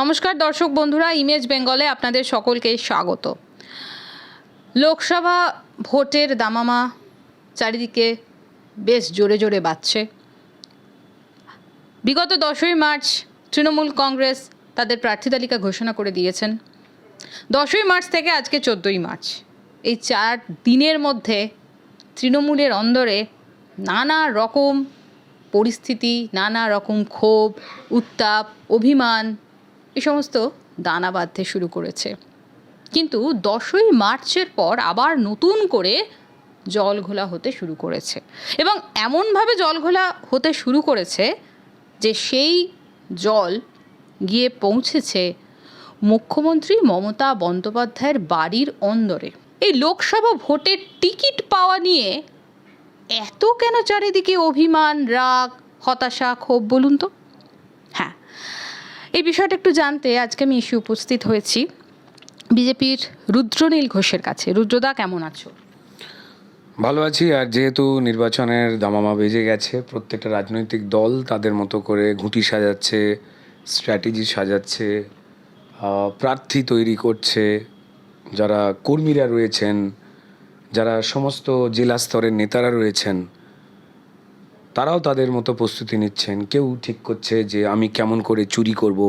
নমস্কার দর্শক বন্ধুরা, ইমেজ বেঙ্গলে আপনাদের সকলকে স্বাগত। লোকসভা ভোটের দামামা চারিদিকে বেশ জোরে জোরে বাজছে। বিগত দশই মার্চ তৃণমূল কংগ্রেস তাদের প্রার্থী তালিকা ঘোষণা করে দিয়েছেন। দশই মার্চ থেকে আজকে চোদ্দোই মার্চ। এই চার দিনের মধ্যে তৃণমূলের অন্দরে নানা রকম পরিস্থিতি, নানা রকম ক্ষোভ, উত্তাপ, অভিমান এই সমস্ত দানা বাঁধতে শুরু করেছে। কিন্তু দশই মার্চের পর আবার নতুন করে জল ঘোলা হতে শুরু করেছে। এবং এমনভাবে জল ঘোলা হতে শুরু করেছে যে সেই জল গিয়ে পৌঁছেছে মুখ্যমন্ত্রী মমতা বন্দ্যোপাধ্যায়ের বাড়ির অন্দরে। এই লোকসভা ভোটের টিকিট পাওয়া নিয়ে এত কেন চারিদিকে অভিমান, রাগ, হতাশা, ক্ষোভ বলুন তো? এই বিষয়টা একটু জানতে আজকে আমি এসে উপস্থিত হয়েছি বিজেপির রুদ্রনীল ঘোষের কাছে। রুদ্রদা, কেমন আছো? ভালো আছি। আর যেহেতু নির্বাচনের দামামা বেজে গেছে, প্রত্যেকটা রাজনৈতিক দল তাদের মতো করে ঘুঁটি সাজাচ্ছে, স্ট্র্যাটেজি সাজাচ্ছে প্রার্থী তৈরি করছে, যারা কর্মীরা রয়েছেন, যারা সমস্ত জেলা স্তরের নেতারা রয়েছেন তারাও তাদের মতো প্রস্তুতি নিচ্ছেন। কেউ ঠিক করছে যে আমি কেমন করে চুরি করব।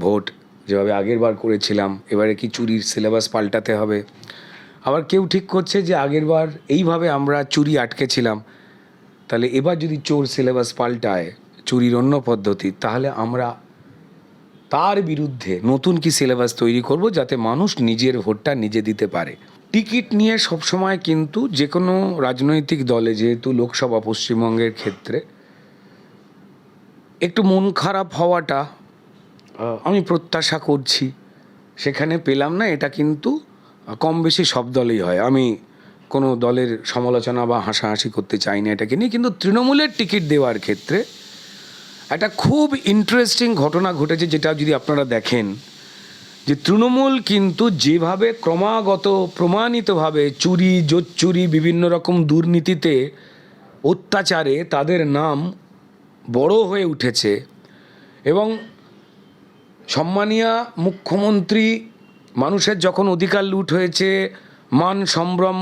ভোট যেভাবে আগের বার করেছিলাম, এবারে কি চুরির সিলেবাস পাল্টাতে হবে? আবার কেউ ঠিক করছে যে আগেরবার এইভাবে আমরা চুরি আটকেছিলাম তাহলে এবার যদি চোর সিলেবাস পাল্টায় চুরির অন্য পদ্ধতি, তাহলে আমরা তার বিরুদ্ধে নতুন কি সিলেবাস তৈরি করব যাতে মানুষ নিজের ভোটটা নিজে দিতে পারে? টিকিট নিয়ে সবসময় কিন্তু যে কোনো রাজনৈতিক দলে, যেহেতু লোকসভা পশ্চিমবঙ্গের ক্ষেত্রে, একটু মন খারাপ হওয়াটা আমি প্রত্যাশা করছি। সেখানে পেলাম না, এটা কিন্তু কম বেশি সব দলেই হয়। আমি কোনো দলের সমালোচনা বা হাসাহাসি করতে চাই না এটাকে নিয়ে, কিন্তু তৃণমূলের টিকিট দেওয়ার ক্ষেত্রে একটা খুব ইন্টারেস্টিং ঘটনা ঘটেছে, যেটা যদি আপনারা দেখেন যে তৃণমূল কিন্তু যেভাবে ক্রমাগত প্রমাণিতভাবে চুরি, জোচ্চুরি, বিভিন্ন রকম দুর্নীতিতে অত্যাচারে তাদের নাম বড় হয়ে উঠেছে এবং সম্মানীয় মুখ্যমন্ত্রী মানুষের যখন অধিকার লুট হয়েছে, মান সম্ভ্রম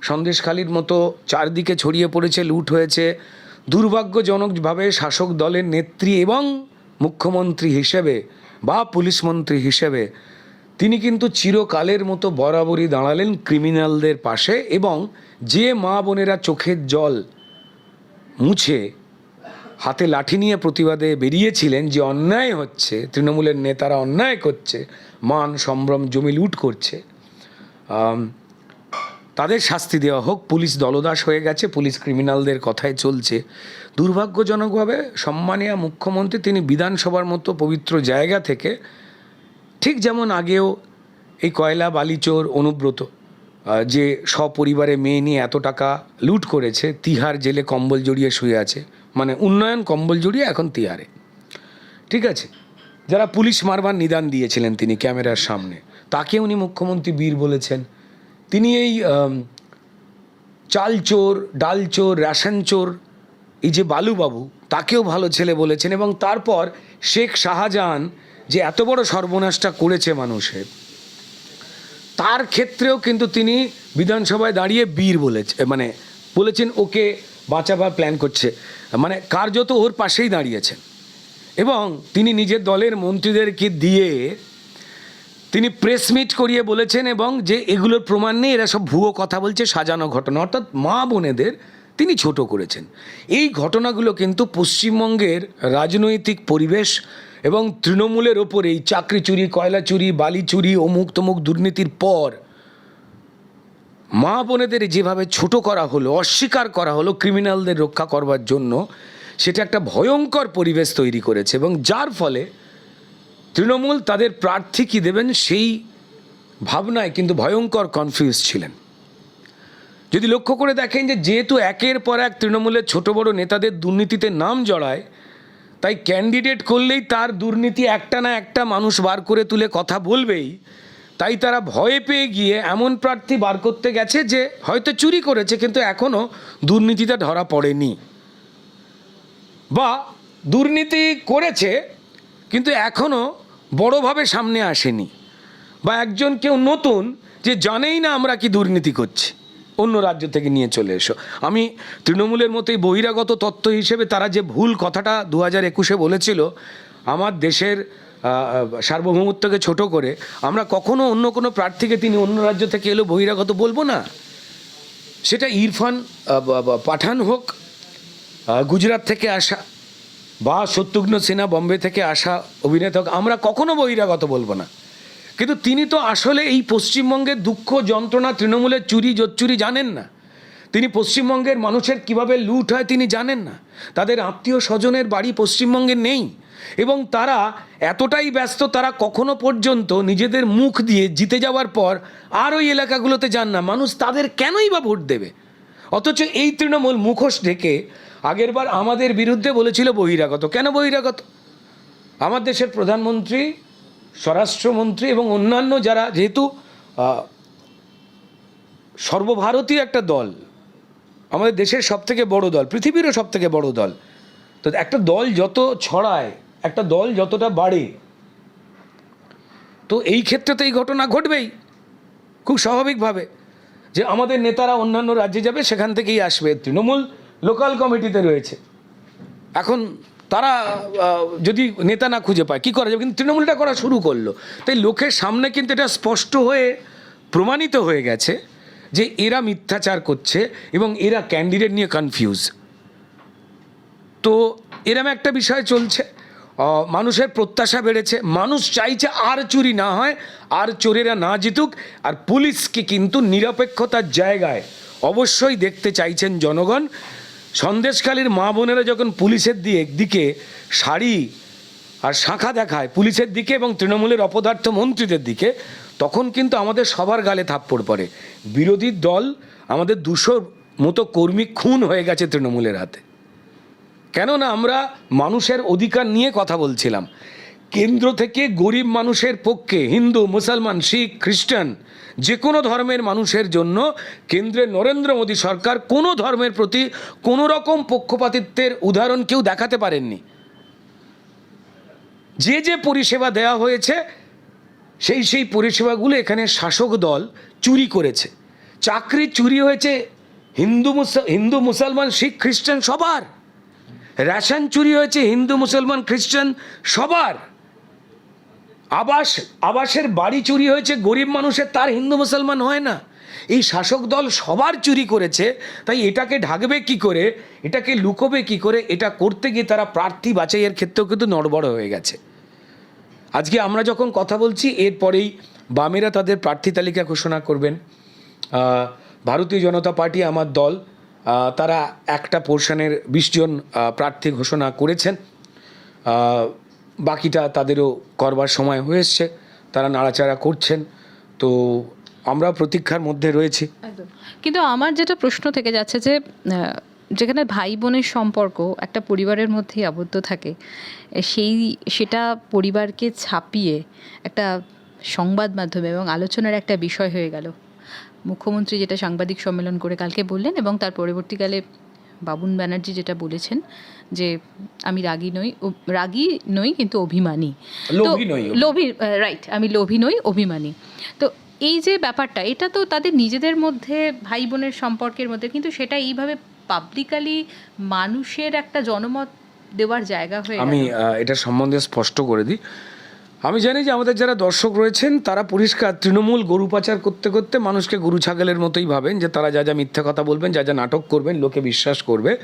সন্দেশখালির মতো চারদিকে ছড়িয়ে পড়েছে, লুট হয়েছে, দুর্ভাগ্যজনকভাবে শাসক দলের নেত্রী এবং মুখ্যমন্ত্রী হিসেবে বা পুলিশ মন্ত্রী হিসেবে, তিনি কিন্তু চিরকালের মতো বরাবরই দাঁড়ালেন ক্রিমিনালদের পাশে এবং যে মা বোনেরা চোখের জল মুছে হাতে লাঠি নিয়ে প্রতিবাদে বেরিয়েছিলেন যে অন্যায় হচ্ছে, তৃণমূলের নেতারা অন্যায় করছে, মান সম্ভ্রম জমি লুট করছে তাদের শাস্তি দেওয়া হোক, পুলিশ দলদাস হয়ে গেছে, পুলিশ ক্রিমিনালদের কথায় চলছে। দুর্ভাগ্যজনকভাবে সম্মানীয় মুখ্যমন্ত্রী তিনি বিধানসভার মতো পবিত্র জায়গা থেকে ঠিক যেমন আগেও এই কয়লা, বালিচোর অনুব্রত যে সপরিবারে মেয়ে নিয়ে এত টাকা লুট করেছে, তিহার জেলে কম্বল জড়িয়ে শুয়ে আছে। মানে উন্নয়ন কম্বল জড়িয়ে এখন তিহারে। ঠিক আছে? যারা পুলিশ মারবার নিদান দিয়েছিলেন তিনি ক্যামেরার সামনে, তাকে উনি মুখ্যমন্ত্রী বীর বলেছেন। তিনি এই চাল চোর, ডাল চোর, রেশন চোর, এই যে বালুবাবু, তাকেও ভালো ছেলে বলেছেন এবং তারপর শেখ শাহজাহান যে এত বড় সর্বনাশটা করেছে মানুষের, তার ক্ষেত্রেও কিন্তু তিনি বিধানসভায় দাঁড়িয়ে বীর বলেছে মানে বলেছেন ওকে বাঁচাবার প্ল্যান করছে মানে কার্যত ওর পাশেই দাঁড়িয়েছেন এবং তিনি নিজের দলের মন্ত্রীদেরকে দিয়ে তিনি প্রেস মিট করিয়ে বলেছেন এবং যে এগুলোর প্রমাণ নেই, এরা সব ভুয়ো কথা বলছে, সাজানো ঘটনা। অর্থাৎ মা বোনেদের তিনি ছোট করেছেন। এই ঘটনাগুলো কিন্তু পশ্চিমবঙ্গের রাজনৈতিক পরিবেশ এবং তৃণমূলের ওপর এই চাকরি চুরি, কয়লা চুরি, বালি চুরি, অমুক তমুক দুর্নীতির পর মা বোনেদের যেভাবে ছোট করা হলো, অস্বীকার করা হলো ক্রিমিনালদের রক্ষা করবার জন্য, সেটা একটা ভয়ঙ্কর পরিবেশ তৈরি করেছে এবং যার ফলে তৃণমূল তাদের প্রার্থী কী দেবেন সেই ভাবনায় কিন্তু ভয়ঙ্কর কনফিউজ ছিলেন। যদি লক্ষ্য করে দেখেন যে যেহেতু একের পর এক তৃণমূলের ছোট বড় নেতাদের দুর্নীতিতে নাম জড়ায়, তাই ক্যান্ডিডেট করলেই তার দুর্নীতি একটা না একটা মানুষ বার করে তুলে কথা বলবেই, তাই তারা ভয়ে পেয়ে গিয়ে এমন প্রার্থী বার করতে গেছে যে হয়তো চুরি করেছে, কিন্তু এখনও দুর্নীতিটা ধরা পড়েনি। বা দুর্নীতি করেছে, কিন্তু এখনও বড়োভাবে সামনে আসেনি। বা একজন কেউ নতুন যে জানেই না আমরা কি দুর্নীতি করছি, অন্য রাজ্য থেকে নিয়ে চলে এসো। আমি তৃণমূলের মতোই বহিরাগত তত্ত্ব হিসেবে তারা যে ভুল কথাটা দু হাজার একুশে বলেছিল, আমার দেশের সার্বভৌমত্বকে ছোট করে, আমরা কখনো অন্য কোনো প্রার্থীকে তিনি অন্য রাজ্য থেকে এলো বহিরাগত বলব না। সেটা ইরফান পাঠান হোক গুজরাট থেকে আসা বা শত্রুঘ্ন সিনহা বম্বে থেকে আসা অভিনেতা, আমরা কখনো বহিরাগত বলব না। কিন্তু তিনি তো আসলে এই পশ্চিমবঙ্গের দুঃখ, যন্ত্রণা, তৃণমূলের চুরি, জোচ্চুরি জানেন না। তিনি পশ্চিমবঙ্গের মানুষের কীভাবে লুট হয় তিনি জানেন না। তাদের আত্মীয় স্বজনের বাড়ি পশ্চিমবঙ্গে নেই। এবং তারা এতটাই ব্যস্ত, তারা কখনো পর্যন্ত নিজেদের মুখ দিয়ে জিতে যাওয়ার পর আর ওই এলাকাগুলোতে যান না। মানুষ তাদের কেনই বা ভোট দেবে? অথচ এই তৃণমূল মুখোশ ঢেকে আগেরবার আমাদের বিরুদ্ধে বলেছিল বহিরাগত। কেন বহিরাগত? আমার দেশের প্রধানমন্ত্রী, স্বরাষ্ট্রমন্ত্রী এবং অন্যান্য যারা, যেহেতু সর্বভারতীয় একটা দল, আমাদের দেশের সব থেকে বড় দল, পৃথিবীরও সব থেকে বড় দল, তো একটা দল যত ছড়ায়, একটা দল যতটা বাড়ে, তো এই ক্ষেত্রে তো এই ঘটনা ঘটবেই, খুব স্বাভাবিকভাবে। যে আমাদের নেতারা অন্যান্য রাজ্যে যাবে, সেখান থেকেই আসবে তৃণমূল। লোকাল কমিটিতে রয়েছে। এখন তারা যদি নেতা না খুঁজে পায়, কী করা যাবে? কিন্তু তৃণমূলটা করা শুরু করল। তাই লোকের সামনে কিন্তু এটা স্পষ্ট হয়ে প্রমাণিত হয়ে গেছে যে এরা মিথ্যাচার করছে এবং এরা ক্যান্ডিডেট নিয়ে কনফিউজ তো এরম একটা বিষয় চলছে। মানুষের প্রত্যাশা বেড়েছে। মানুষ চাইছে আর চুরি না হয়, আর চোরেরা না জিতুক, আর পুলিশকে কিন্তু নিরপেক্ষতার জায়গায় অবশ্যই দেখতে চাইছেন জনগণ। সন্দেশখালীর মা বোনেরা যখন পুলিশের দিয়ে দিকে শাড়ি আর শাখা দেখায় পুলিশের দিকে এবং তৃণমূলের অপদার্থ মন্ত্রীদের দিকে, তখন কিন্তু আমাদের সবার গালে থাপ্পড় পড়ে। বিরোধী দল আমাদের দুশোর মতো কর্মী খুন হয়ে গেছে তৃণমূলের হাতে। কেননা আমরা মানুষের অধিকার নিয়ে কথা বলছিলাম। কেন্দ্র থেকে গরিব মানুষের পক্ষে হিন্দু, মুসলমান, শিখ, খ্রিস্টান যে কোনো ধর্মের মানুষের জন্য কেন্দ্রের নরেন্দ্র মোদী সরকার কোনো ধর্মের প্রতি কোনো রকম পক্ষপাতিত্বের উদাহরণ কেউ দেখাতে পারেননি। যে যে পরিষেবা দেওয়া হয়েছে, সেই সেই পরিষেবাগুলো এখানে শাসক দল চুরি করেছে। চাকরি চুরি হয়েছে হিন্দু হিন্দু, মুসলমান, শিখ, খ্রিস্টান সবার। রেশন চুরি হয়েছে, হিন্দু, মুসলমান, খ্রিস্টান, সবার। আবাস, আবাসের বাড়ি চুরি হয়েছে, গরিব মানুষের, তার হিন্দু, মুসলমান হয় না। এই শাসক দল সবার চুরি করেছে, তাই এটাকে ঢাকবে কি করে, এটাকে লুকোবে কি করে, এটা করতে গিয়ে তারা প্রার্থী বাছাইয়ের ক্ষেত্রেও কিন্তু নড়বড় হয়ে গেছে। আজকে আমরা যখন কথা বলছি এরপরেই বামেরা তাদের প্রার্থী তালিকা ঘোষণা করবেন। ভারতীয় জনতা পার্টি, আমার দল তারা একটা পোর্শনের বিশ জন প্রার্থী ঘোষণা করেছেন। বাকিটা তাদেরও করবার সময় হয়ে এসছে। তারা নাড়াচাড়া করছেন। তো আমরা প্রতীক্ষার মধ্যে রয়েছি। কিন্তু আমার যেটা প্রশ্ন থেকে যাচ্ছে যে যেখানে ভাই বোনের সম্পর্ক একটা পরিবারের মধ্যেই আবদ্ধ থাকে সেই, সেটা পরিবারকে ছাপিয়ে একটা সংবাদ মাধ্যমে এবং আলোচনার একটা বিষয় হয়ে গেল। মুখ্যমন্ত্রী যেটা সাংবাদিক সম্মেলন করে কালকে বললেন এবং তার পরবর্তীকালে বাবুন ব্যানার্জি যেটা বলেছেন যে আমি রাগী নই রাগী নই কিন্তু অভিমানী। তো- লোভী রাইট আমি লোভী নই অভিমানী। তো এই যে ব্যাপারটা এটা তো তাদের নিজেদের মধ্যে ভাই বোনের সম্পর্কের মধ্যে কিন্তু সেটা এইভাবে পাবলিকালি মানুষের একটা জনমত দেওয়ার জায়গা হয়ে আমি এটা সম্বন্ধে স্পষ্ট করে দিই। আমি জানি যে আমাদের যারা দর্শক রয়েছেন, তারা পরিষ্কার তৃণমূল গরু পাচার করতে করতে মানুষকে গরু ছাগলের মতোই ভাবেন, যে তারা যা যা মিথ্যা কথা বলবেন, যা যা নাটক করবেন, লোকে বিশ্বাস করবে।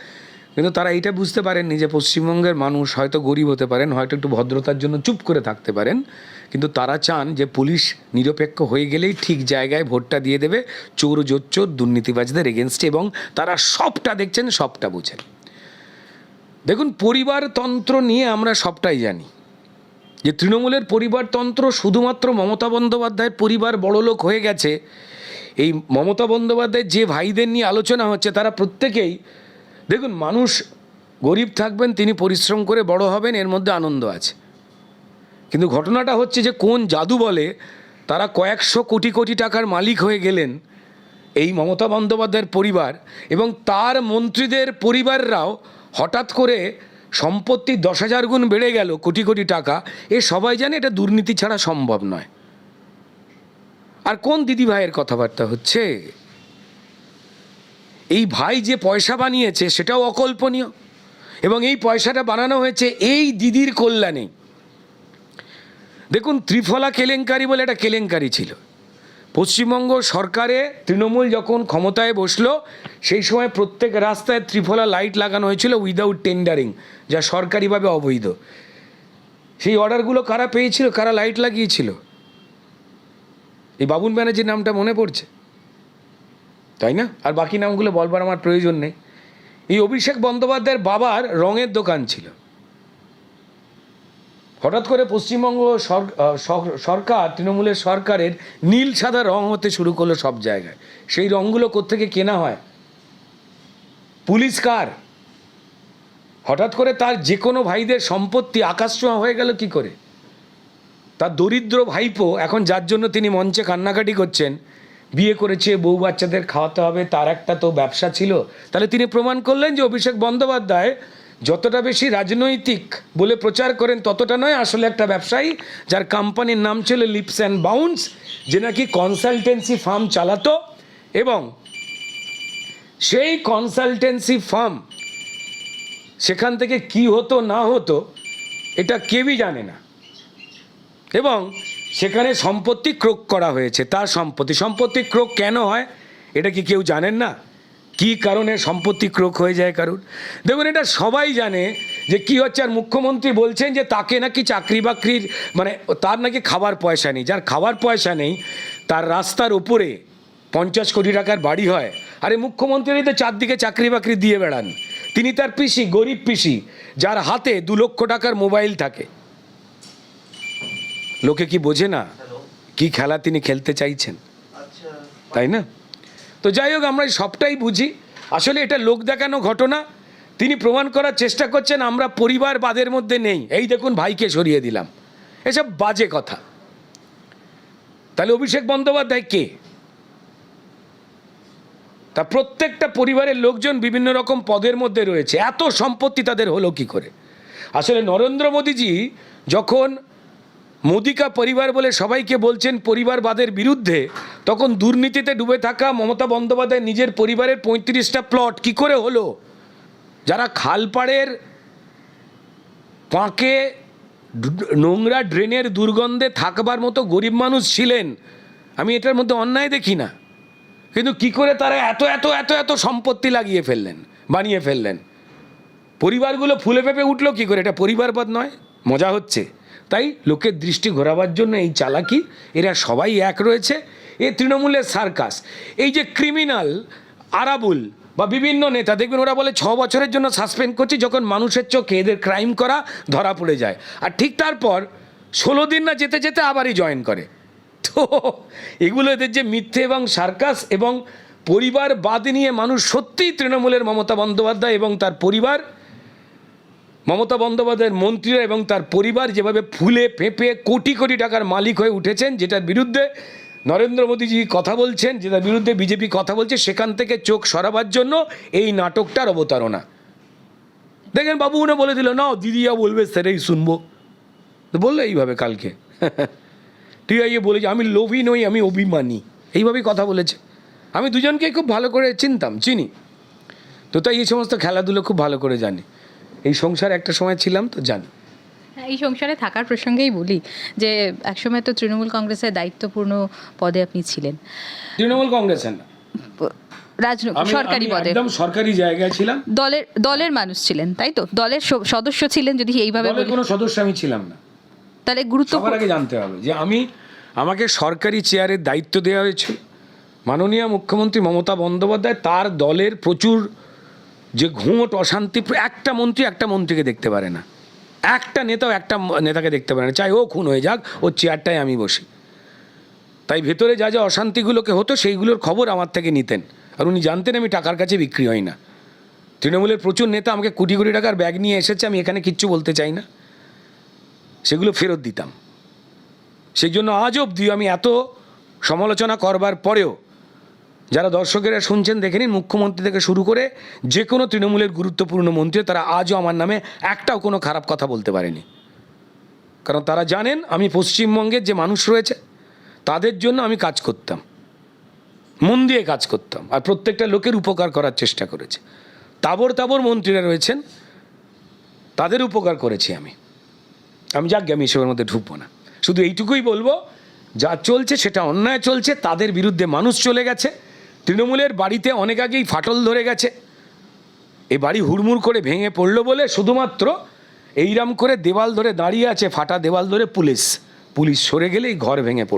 কিন্তু তারা এটা বুঝতে পারেননি যে পশ্চিমবঙ্গের মানুষ হয়তো গরিব হতে পারেন, হয়তো একটু ভদ্রতার জন্য চুপ করে থাকতে পারেন। কিন্তু তারা চান যে পুলিশ নিরপেক্ষ হয়ে গেলেই ঠিক জায়গায় ভোটটা দিয়ে দেবে, চোর জোচ্চোর দুর্নীতিবাজদের এগেনস্টে এবং তারা সবটা দেখছেন, সবটা বুঝেন। দেখুন, পরিবারতন্ত্র নিয়ে আমরা সবটাই জানি। যে তৃণমূলের পরিবারতন্ত্র শুধুমাত্র মমতা বন্দ্যোপাধ্যায়ের পরিবার বড়লোক হয়ে গেছে, এই মমতা বন্দ্যোপাধ্যায়ের যে ভাইদের নিয়ে আলোচনা হচ্ছে, তারা প্রত্যেকেই, দেখুন, মানুষ গরিব থাকবেন, তিনি পরিশ্রম করে বড় হবেন, এর মধ্যে আনন্দ আছে। কিন্তু ঘটনাটা হচ্ছে যে, কোন জাদু বলে তারা কয়েকশো কোটি কোটি টাকার মালিক হয়ে গেলেন এই মমতা বন্দ্যোপাধ্যায়ের পরিবার এবং তার মন্ত্রীদের পরিবাররাও হঠাৎ করে সম্পত্তি দশ হাজার গুণ বেড়ে গেল, কোটি কোটি টাকা। এ সবাই জানে এটা দুর্নীতি ছাড়া সম্ভব নয়। আর কোন দিদি ভাইয়ের কথাবার্তা হচ্ছে? এই ভাই যে পয়সা বানিয়েছে, সেটাও অকল্পনীয়। এবং এই পয়সাটা বানানো হয়েছে এই দিদির কল্যাণে দেখুন, ত্রিফলা কেলেঙ্কারি বলে একটা কেলেঙ্কারি ছিল। পশ্চিমবঙ্গ সরকারে তৃণমূল যখন ক্ষমতায় বসল, সেই সময় প্রত্যেক রাস্তায় ত্রিফলা লাইট লাগানো হয়েছিল উইদাউট টেন্ডারিং যা সরকারিভাবে অবৈধ। সেই অর্ডারগুলো কারা পেয়েছিল? কারা লাইট লাগিয়েছিল? এই বাবুন ব্যানার্জির নামটা মনে পড়ছে? তাই না? আর বাকি নামগুলো বলবার আমার প্রয়োজন নেই। এই অভিষেক বন্দ্যোপাধ্যায়ের বাবার রঙের দোকান ছিল। হঠাৎ করে পশ্চিমবঙ্গ সরকার, তৃণমূলের সরকারের নীল সাদা রং হতে শুরু করল সব জায়গায়। সেই রঙগুলো কোত্থেকে কেনা হয়? পুলিশ কার? হঠাৎ করে তার যে কোনো ভাইদের সম্পত্তি আকাশছোঁয়া হয়ে গেল কি করে? তার দরিদ্র ভাইপো এখন যার জন্য তিনি মঞ্চে কান্নাকাটি করছেন, বিয়ে করেছে, বউ বাচ্চাদের খাওয়াতে হবে, তার একটা তো ব্যবসা ছিল। তাহলে তিনি প্রমাণ করলেন যে অভিষেক বন্দ্যোপাধ্যায় যতটা বেশি রাজনৈতিক বলে প্রচার করেন ততটা নয়। আসলে একটা ব্যবসায়ী যার কোম্পানির নাম ছিল লিপস অ্যান্ড বাউন্স যে নাকি কনসালটেন্সি ফার্ম চালাতো এবং সেই কনসালটেন্সি ফার্ম সেখান থেকে কি হতো, না হতো, এটা কেউই জানে না। এবং সেখানে সম্পত্তি ক্রোক করা হয়েছে। তার সম্পত্তি সম্পত্তি ক্রোক কেন হয়, এটা কি কেউ জানেন না? কি কারণে সম্পত্তি ক্রোক হয়ে যায় কারুর? দেখুন এটা সবাই জানে যে কি হচ্ছে আর মুখ্যমন্ত্রী বলছেন যে তাকে নাকি চাকরি বাকরির মানে তার নাকি খাবার পয়সা নেই। যার খাবার পয়সা নেই তার রাস্তার উপরে পঞ্চাশ কোটি টাকার বাড়ি হয়। আরে মুখ্যমন্ত্রী তো চারদিকে চাকরি বাকরি দিয়ে বেড়ান। তিনি তার পিসি গরিব পিসি যার হাতে দু লক্ষ টাকার মোবাইল থাকে। লোকে কি বোঝে না? কি খেলা তিনি খেলতে চাইছেন? তাই না? তো যাই হোক, আমরা সবটাই বুঝি। আসলে এটা লোক দেখানো ঘটনা। তিনি প্রমাণ করার চেষ্টা করছেন, আমরা পরিবার বাদের মধ্যে নেই। এই দেখুন, ভাইকে সরিয়ে দিলাম। এসব বাজে কথা। তাহলে অভিষেক বন্দ্যোপাধ্যায় কে? তা প্রত্যেকটা পরিবারের লোকজন বিভিন্ন রকম পদের মধ্যে রয়েছে। এত সম্পত্তি তাদের হলো কি করে? আসলে নরেন্দ্র মোদীজি যখন মোদিকা পরিবার বলে সবাইকে বলছেন পরিবারবাদের বিরুদ্ধে তখন দুর্নীতিতে ডুবে থাকা মমতা বন্দ্যোপাধ্যায় নিজের পরিবারের পঁয়ত্রিশটা প্লট কি করে হলো? যারা খালপাড়ের পাঁকে নোংরা ড্রেনের দুর্গন্ধে থাকবার মতো গরিব মানুষ ছিলেন, আমি এটার মধ্যে অন্যায় দেখি না। কিন্তু কি করে তারা এত এত এত এত সম্পত্তি লাগিয়ে ফেললেন, বানিয়ে ফেললেন? পরিবারগুলো ফুলে ফেপে উঠল কি করে? এটা পরিবারবাদ নয়, মজা হচ্ছে। তাই লোকের দৃষ্টি ঘোরাবার জন্য এই চালাকি, এরা সবাই এক রয়েছে। তৃণমূলের সার্কাস। এই যে ক্রিমিনাল, আরাবুল বা বিভিন্ন নেতা, দেখবেন ওরা বলে ছ বছরের জন্য সাসপেন্ড করছি যখন মানুষের চোখে এদের ক্রাইম করা ধরা পড়ে যায়। আর ঠিক তারপর ষোলো দিন না যেতে যেতে আবারই জয়েন করে। তো এগুলো এদের যে মিথ্যে এবং সার্কাস এবং পরিবার বাদ নিয়ে মানুষ সত্যিই তৃণমূলের মমতা বন্দ্যোপাধ্যায় এবং তার পরিবার, মমতা বন্দ্যোপাধ্যায়ের মন্ত্রীরা এবং তার পরিবার যেভাবে ফুলে ফেঁপে কোটি কোটি টাকার মালিক হয়ে উঠেছেন, যেটার বিরুদ্ধে নরেন্দ্র মোদীজি কথা বলছেন যেটার বিরুদ্ধে বিজেপি কথা বলছে, সেখান থেকে চোখ সরাবার জন্য এই নাটকটার অবতারণা। দেখেন বাবু উনি বলে দিল না দিদিয়া বলবে, সেটাই শুনব। তো বলল এইভাবে কালকে। ঠিক আছে বলেছে আমি লোভী নই, আমি অভিমানী। এইভাবেই কথা বলেছে। আমি দুজনকেই খুব ভালো করে চিনতাম, চিনি। তো তাই এই সমস্ত খেলাধুলো খুব ভালো করে জানি। এই সংসার একটা সময় ছিলাম, তো জানি। এই সংসারে থাকার প্রসঙ্গেই বলি যে একসময় তো তৃণমূল কংগ্রেসের দায়িত্বপূর্ণ পদে আপনি ছিলেন। তৃণমূল কংগ্রেসের না। রাজনৈতিক সরকারি পদে। একদম সরকারি জায়গায় ছিলাম। দলের দলের মানুষ ছিলেন তাই তো? দলের সদস্য ছিলেন যদি এইভাবে কোনো সদস্য আমি ছিলাম না। তাহলে গুরুত্ব আগে জানতে হবে যে আমি আমাকে সরকারি চেয়ারের দায়িত্ব দেওয়া হয়েছিল। মাননীয় মুখ্যমন্ত্রী মমতা বন্দ্যোপাধ্যায় তার দলের প্রচুর যে ঘুঁট অশান্তি একটা মন্ত্রী একটা মন্ত্রীকে দেখতে পারে না। একটা নেতাও একটা নেতাকে দেখতে পারে না। চাই ও খুন হয়ে যাক ওর চেয়ারটায় আমি বসি। তাই ভেতরে যা যা অশান্তিগুলোকে হতো, সেইগুলোর খবর আমার থেকে নিতেন। আর উনি জানতেন আমি টাকার কাছে বিক্রি হই না। তৃণমূলের প্রচুর নেতা আমাকে কোটি কোটি টাকার ব্যাগ নিয়ে এসেছে, আমি এখানে কিচ্ছু বলতে চাই না। সেগুলো ফেরত দিতাম। সেই জন্য আজ অবধি আমি এত সমালোচনা করবার পরেও যারা দর্শকেরা শুনছেন, দেখে নিন, মুখ্যমন্ত্রী থেকে শুরু করে যে কোনো তৃণমূলের গুরুত্বপূর্ণ মন্ত্রী, তারা আজও আমার নামে একটাও কোনো খারাপ কথা বলতে পারেনি। কারণ তারা জানেন, আমি পশ্চিমবঙ্গের যে মানুষ রয়েছে, তাদের জন্য আমি কাজ করতাম। মন দিয়ে কাজ করতাম, আর প্রত্যেকটা লোকের উপকার করার চেষ্টা করেছে। তাবর তাবর মন্ত্রীরা রয়েছেন, তাদের উপকার করেছি আমি। আমি যাক আমি এসবের মধ্যে ঢুকবো না। শুধু এইটুকুই বলব, যা চলছে সেটা অন্যায় চলছে, তাদের বিরুদ্ধে মানুষ চলে গেছে। তৃণমূলের বাড়িতে অনেক আগেই ফাটল ধরে গেছে। এ বাড়ি হুড়মুড় করে ভেঙে পড়ল বলে শুধুমাত্র এইরাম করে দেওয়াল ধরে দাঁড়িয়ে আছে ফাটা দেওয়াল ধরে পুলিশ। পুলিশ সরে গেলেই ঘর ভেঙে পড়ল।